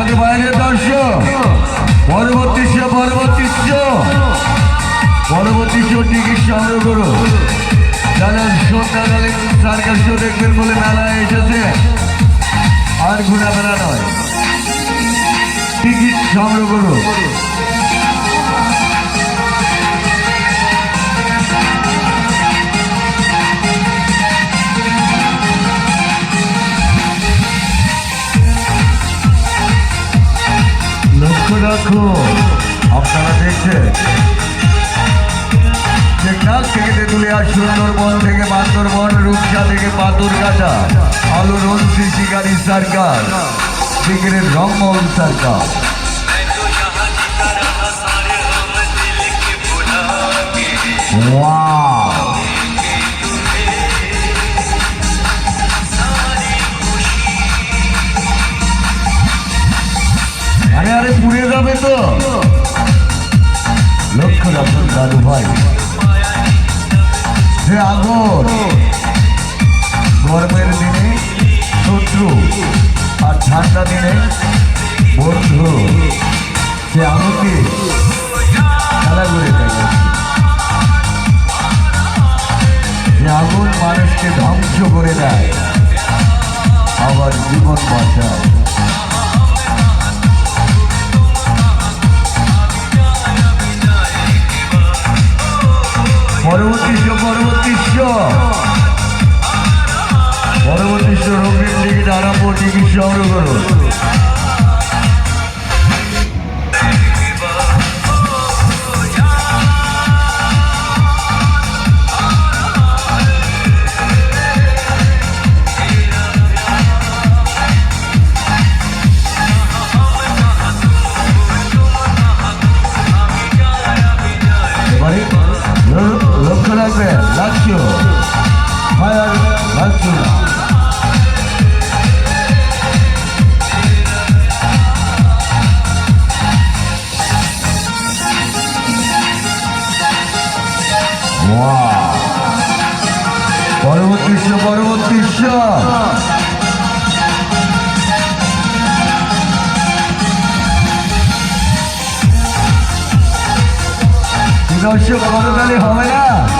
সাথে বাইরের দর্শক। পরবর্তী শো পরবর্তী শো পরবর্তী শো টিকিট সংগ্রহ করো। যারা সন্ধ্যাকালীন সার্কাস শো দেখবেন বলে মেলায় এসেছে। আর ঘোরাফেরা নয়। টিকিট সংগ্রহ করো। লক্ষ্য রাখো। আপনারা দেখছেন? টেকনাফ থেকে তেঁতুলিয়া সুন্দরবন থেকে, বান্দরবন, রূপসা থেকে পাথরঘাটা আলু রন্সি শিকারি সরকার সিগারেট রংমহল সরকার আরে আরে পুড়ে যাবে তো। লক্ষ্য রাখুন, দাদু ভাই। যে আগুন। গরমের দিনে শত্রু আর ঠান্ডা দিনে বন্ধু। সে আগুনকে খেলা করে দেয় যে আগুন মানুষকে ধ্বংস করে দেয়, আবার জীবন বাঁচায়। পরবর্তী শো পরবর্তী শো। পরবর্তী শো রঙিন টিকিট আরম্ভ টিকিট সংগ্রহ করুন れラッキョーファイナルラッキョーだ。わあ。バルボット一緒バルボット一緒膝後ろ体にはめな